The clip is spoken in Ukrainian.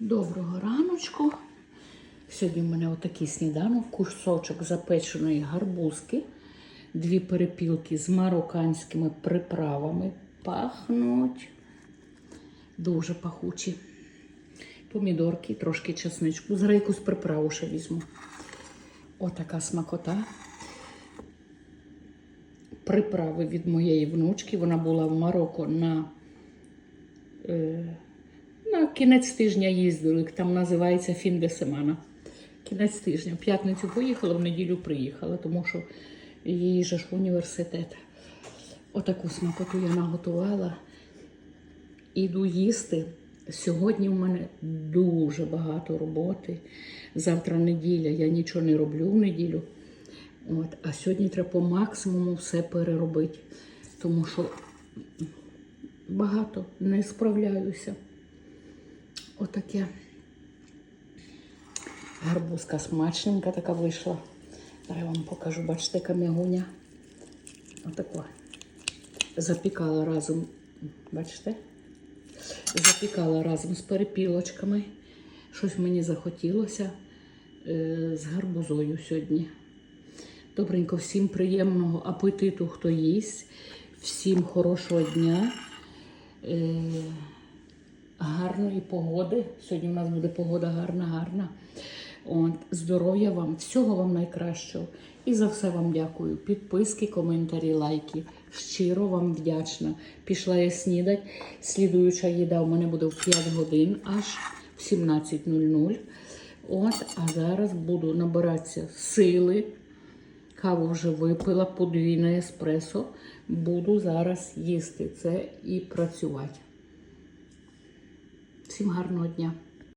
Доброго раночку. Сьогодні в мене отакий сніданок, кусочок запеченої гарбузки, дві перепілки з марокканськими приправами. Пахнуть дуже пахучі. Помідорки, трошки чесничку. Зараз якусь приправу ще візьму. Отака смакота. Приправи від моєї внучки. Вона була в Марокко на на кінець тижня їздили, там називається Фін де Семана. Кінець тижня. В п'ятницю поїхала, в неділю приїхала, тому що її ж в університет. Отаку смакоту я наготувала. Іду їсти. Сьогодні в мене дуже багато роботи. Завтра неділя, я нічого не роблю в неділю. От, а сьогодні треба по максимуму все переробити, тому що багато не справляюся. Отаке. Гарбузка смачненька така вийшла. Зараз я вам покажу, бачите, яка м'ягуня. Отако. Запікала разом, бачите? Запікала разом з перепілочками. Щось мені захотілося е, з гарбузою сьогодні. Добренько, всім приємного апетиту, хто їсть. Всім хорошого дня. Гарної погоди. Сьогодні у нас буде погода гарна, гарна. Здоров'я вам, всього вам найкращого. І за все вам дякую. Підписки, коментарі, лайки. Щиро вам вдячна. Пішла я снідать. Слідуюча їда у мене буде в 5 годин, аж в 17.00. От, а зараз буду набиратися сили. Каву вже випила, подвійне еспресо. Буду зараз їсти це і працювати. Всім гарного дня!